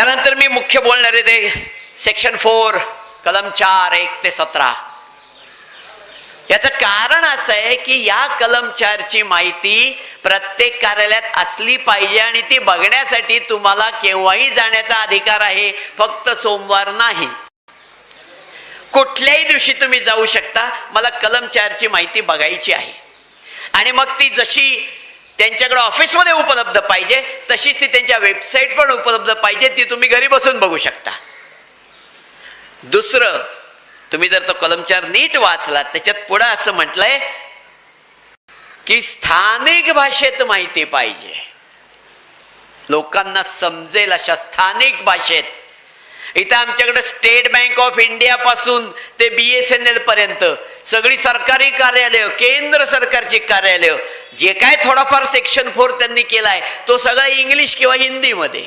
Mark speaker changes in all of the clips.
Speaker 1: त्यानंतर मी मुख्य बोलणारे ते सेक्शन फोर कलम चार एक ते सतरा. याचं कारण असं आहे की या कलम चारची माहिती प्रत्येक कार्यालयात असली पाहिजे आणि ती बघण्यासाठी तुम्हाला केव्हाही जाण्याचा अधिकार आहे फक्त सोमवार नाही. कुठल्याही दिवशी तुम्ही जाऊ शकता मला कलम चारची माहिती बघायची आहे. आणि मग ती जशी त्यांच्याकडे ऑफिसमध्ये उपलब्ध पाहिजे तशीच ती त्यांच्या वेबसाईट पण उपलब्ध पाहिजे ती तुम्ही घरी बसून बघू शकता. दुसरं तुम्ही जर तो कलमचार नीट वाचलात त्याच्यात पुढं असं म्हटलंय की स्थानिक भाषेत माहिती पाहिजे. लोकांना समजेल अशा स्थानिक भाषेत. इथं आमच्याकडे स्टेट बँक ऑफ इंडिया पासून ते बी एस एन एल पर्यंत सगळी सरकारी कार्यालय केंद्र सरकारची कार्यालय जे काय थोडाफार सेक्शन फोर त्यांनी केलाय तो सगळा इंग्लिश किंवा हिंदीमध्ये.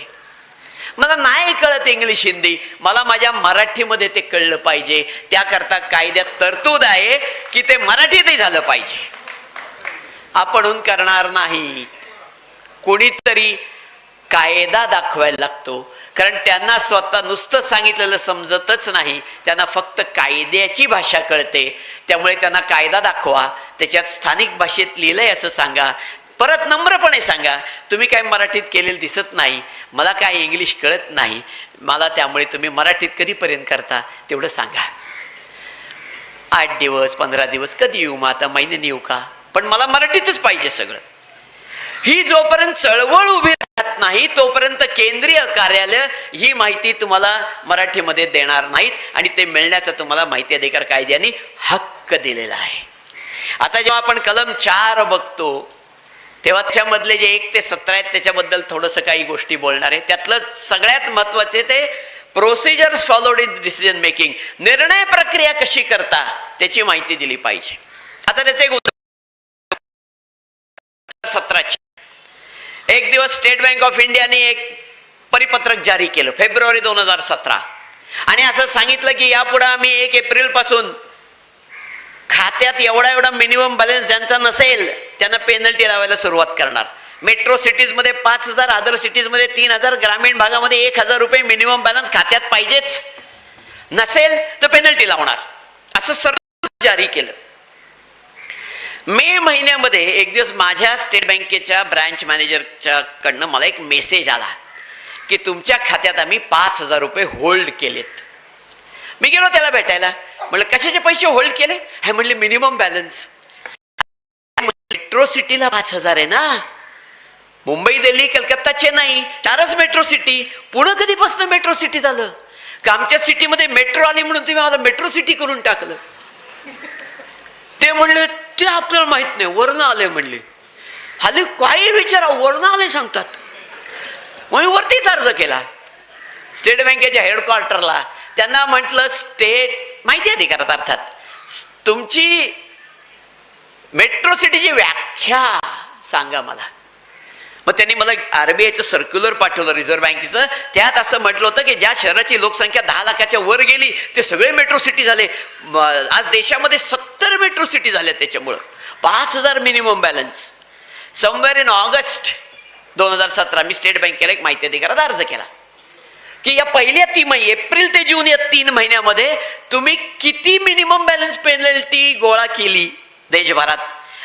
Speaker 1: मला नाही कळत इंग्लिश हिंदी. मला माझ्या मराठीमध्ये ते कळलं पाहिजे. त्याकरता कायद्यात तरतूद आहे की ते मराठीतही झालं पाहिजे. आपणहून करणार नाही. कोणीतरी कायदा दाखवायला लागतो. कारण त्यांना स्वतः नुसतं सांगितलेलं समजतच नाही. त्यांना फक्त कायद्याची भाषा कळते. त्यामुळे त्यांना कायदा दाखवा. त्याच्यात स्थानिक भाषेत लिहिलंय असं सांगा. परत नम्रपणे सांगा. तुम्ही काय मराठीत केलेलं दिसत नाही. मला काय इंग्लिश कळत नाही. मला त्यामुळे तुम्ही मराठीत कधीपर्यंत करता? तेवढं सांगा. आठ दिवस पंधरा दिवस कधी येऊ मग आता? महिन्याने येऊ का? पण मला मराठीतच पाहिजे सगळं. ही जोपर्यंत चळवळ उभी राहत नाही तोपर्यंत केंद्रीय कार्यालय ही माहिती तुम्हाला मराठीमध्ये देणार नाहीत आणि ते मिळण्याचा तुम्हाला माहिती अधिकार कायद्याने हक्क दिलेला आहे. आता जेव्हा आपण कलम चार बघतो तेव्हा त्याच्यामधले जे एक ते सतरा आहेत त्याच्याबद्दल थोडंसं काही गोष्टी बोलणार आहे. त्यातलं सगळ्यात महत्त्वाचे ते procedures followed in decision making निर्णय प्रक्रिया कशी करता त्याची माहिती दिली पाहिजे. आता त्याचं एक एक दिवस स्टेट बँक ऑफ इंडियाने एक परिपत्रक जारी केलं फेब्रुवारी दोन हजार सतरा. आणि असं सांगितलं की यापुढे आम्ही एक एप्रिलपासून खात्यात एवढा एवढा मिनिमम बॅलन्स ज्यांचा नसेल त्यांना पेनल्टी लावायला सुरुवात करणार. मेट्रो सिटीजमध्ये पाच हजार अदर सिटीजमध्ये तीन हजार ग्रामीण भागामध्ये एक हजार रुपये मिनिमम बॅलन्स खात्यात पाहिजेच. नसेल तर पेनल्टी लावणार. असं सर्व जारी केलं. मे महिन्यामध्ये एक दिवस माझ्या स्टेट बँकेच्या ब्रँच मॅनेजरच्या कडनं मला एक मेसेज आला की तुमच्या खात्यात आम्ही पाच हजार रुपये होल्ड केलेत. मी गेलो त्याला भेटायला. म्हणलं कशाचे पैसे होल्ड केले? हे म्हणले मिनिमम बॅलन्स. मेट्रो सिटीला पाच हजार आहे ना? मुंबई दिल्ली कलकत्ता चेन्नई चारच मेट्रो सिटी. पुणे कधीपासून मेट्रो सिटी झालं? का आमच्या सिटीमध्ये मेट्रो आली म्हणून तुम्ही मला मेट्रो सिटी करून टाकलं? ते म्हणलं ते आपल्याला माहीत नाही वर्ण आले म्हणले. हल्ली काही विचारा वर्ण आले सांगतात. म्हणून वरतीच अर्ज केला. स्टेट बँकेच्या हेडक्वार्टरला. त्यांना म्हटलं स्टेट माहिती अधिकारात अर्थात. तुमची मेट्रो सिटीची व्याख्या सांगा मला. मग त्यांनी मला आरबीआयचं सर्क्युलर पाठवलं रिझर्व्ह बँकेचं. त्यात असं म्हटलं होतं की ज्या शहराची लोकसंख्या दहा लाखाच्या वर गेली ते सगळे मेट्रो सिटी झाले. आज देशामध्ये सत्तर मेट्रो सिटी झाल्या त्याच्यामुळं. पाच हजार minimum balance somewhere in August दोन हजार सतरा मी स्टेट बँकेला एक माहिती अधिकारात अर्ज केला. की या पहिल्या तीन महिने एप्रिल ते जून या तीन महिन्यामध्ये तुम्ही किती मिनिमम बॅलन्स पेनल्टी गोळा केली देशभरात?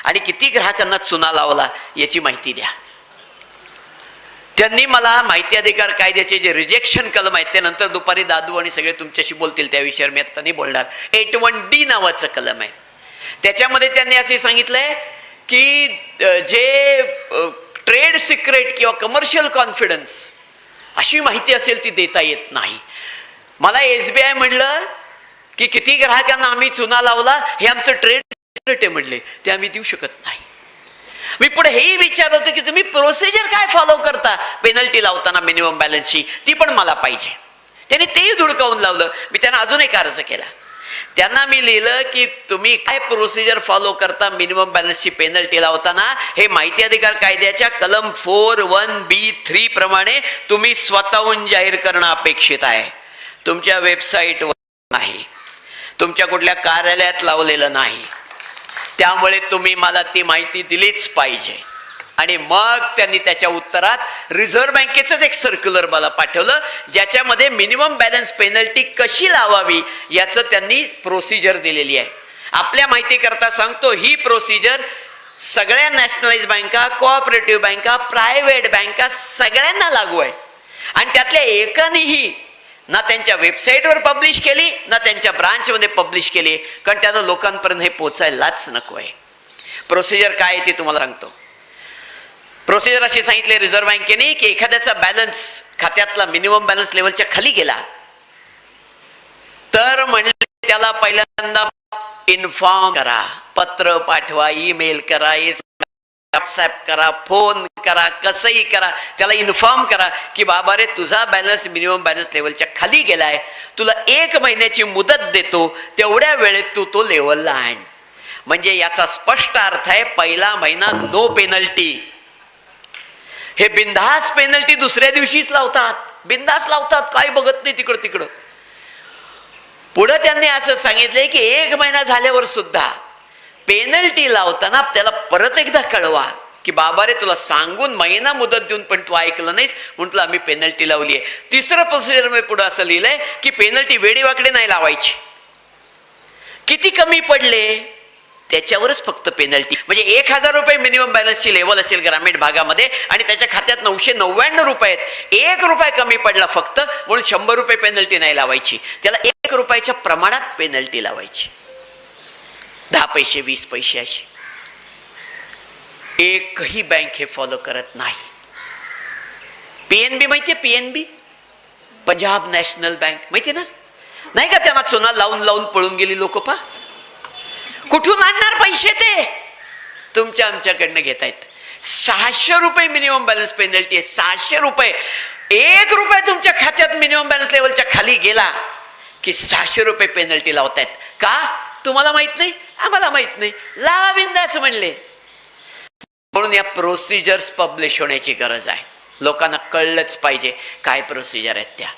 Speaker 1: आणि किती ग्राहकांना चुना लावला याची माहिती द्या. त्यांनी मला माहिती अधिकार कायद्याचे जे रिजेक्शन कलम आहेत ते नंतर दुपारी दादू आणि सगळे तुमच्याशी बोलतील त्या विषयावर मी आता नाही बोलणार. एट वन डी नावाचं कलम आहे. त्याच्यामध्ये त्यांनी असे सांगितलंय की जे ट्रेड सिक्रेट किंवा कमर्शियल कॉन्फिडन्स अशी माहिती असेल ती देता येत नाही. मला एस बी आय म्हणलं की किती ग्राहकांना आम्ही चुना लावला हे आमचं ट्रेड सिक्रेट आहे म्हणले. ते आम्ही देऊ शकत नाही. मी पुढे हेही विचारत होतो की तुम्ही प्रोसिजर काय फॉलो करता? पेनल्टी लावताना मिनिमम बॅलन्सची ती पण मला पाहिजे. त्यांनी तेही धुडकावून लावलं. मी त्यांना अजून एक अर्ज केला. त्यांना मी लिहिलं की तुम्ही काय प्रोसिजर फॉलो करता? मिनिमम बॅलन्सची पेनल्टी लावताना? हे माहिती अधिकार कायद्याच्या कलम फोर वन बी थ्री प्रमाणे तुम्ही स्वतःहून जाहीर करणं अपेक्षित आहे. तुमच्या वेबसाईटवर नाही. तुमच्या कुठल्या कार्यालयात लावलेलं नाही. त्यामुळे तुम्ही मला ती माहिती दिलीच पाहिजे. आणि मग त्यांनी त्याच्या उत्तरात रिझर्व्ह बँकेचंच एक सर्क्युलर मला पाठवलं ज्याच्यामध्ये मिनिमम बॅलन्स पेनल्टी कशी लावावी याचं त्यांनी प्रोसिजर दिलेली आहे. आपल्या माहितीकरता सांगतो ही प्रोसिजर सगळ्या नॅशनलाइज बँका कोऑपरेटिव्ह बँका प्रायव्हेट बँका सगळ्यांना लागू आहे. आणि त्यातल्या एकानेही ना त्यांच्या वेबसाईटवर पब्लिश केली ना त्यांच्या ब्रांचमध्ये पब्लिश केली कारण त्यानं लोकांपर्यंत हे पोचायलाच नको आहे. प्रोसिजर काय आहे ते तुम्हाला सांगतो. प्रोसिजर अशी सांगितले रिझर्व्ह बँकेने की एखाद्याचा बॅलन्स खात्यातला मिनिमम बॅलन्स लेवलच्या खाली गेला. तर म्हणजे त्याला पहिल्यांदा इन्फॉर्म करा पत्र पाठवा ईमेल करा व्हॉट्सॲप करा फोन करा कसंही करा त्याला इन्फॉर्म करा की बाबा रे तुझा बॅलन्स मिनिमम बॅलन्स लेवलच्या खाली गेलाय. तुला एक महिन्याची मुदत देतो तेवढ्या वेळेत तू तो लेवलला आण. म्हणजे याचा स्पष्ट अर्थ आहे पहिला महिना नो पेनल्टी हे बिंदास पेनल्टी दुसऱ्या दिवशीच लावतात. बिंदास लावतात. काय बघत नाही तिकडं तिकडं. पुढं त्यांनी असं सांगितलंय की एक महिना झाल्यावर सुद्धा पेनल्टी लावताना त्याला परत एकदा कळवा की बाबा रे तुला सांगून महिना मुदत देऊन पण तू ऐकलं नाहीस म्हणून तुला आम्ही पेनल्टी लावली आहे. तिसरं प्रोसिजर मी पुढं असं लिहिलंय की पेनल्टी वेडीवाकडे नाही लावायची. किती कमी पडले? त्याच्यावरच फक्त पेनल्टी म्हणजे एक हजार रुपये मिनिमम बॅलन्सची लेवल असेल ग्रामीण भागामध्ये आणि त्याच्या खात्यात नऊशे नव्याण्णव रुपये आहेत. एक रुपये कमी पडला फक्त म्हणून शंभर रुपये पेनल्टी नाही लावायची. त्याला एक रुपयाच्या प्रमाणात पेनल्टी लावायची. दहा पैसे वीस पैसे अशी एकही बँक हे फॉलो करत नाही. पीएनबी माहितीये पीएनबी पंजाब नॅशनल बँक माहितीये ना? नाही का त्यांना चुना लावून लावून पळून गेली लोक पा कुठून आणणार पैसे ते? तुमच्या आमच्याकडनं घेत आहेत सहाशे रुपये मिनिमम बॅलन्स पेनल्टी आहे. सहाशे रुपये. एक रुपये तुमच्या खात्यात मिनिमम बॅलन्स लेवलच्या खाली गेला की सहाशे रुपये पेनल्टी लावतायत. का? तुम्हाला माहीत नाही? आम्हाला माहीत नाही. लावा बिंदास म्हणले. म्हणून या प्रोसिजर्स पब्लिश होण्याची गरज आहे. लोकांना कळलंच पाहिजे काय प्रोसिजर आहेत त्या.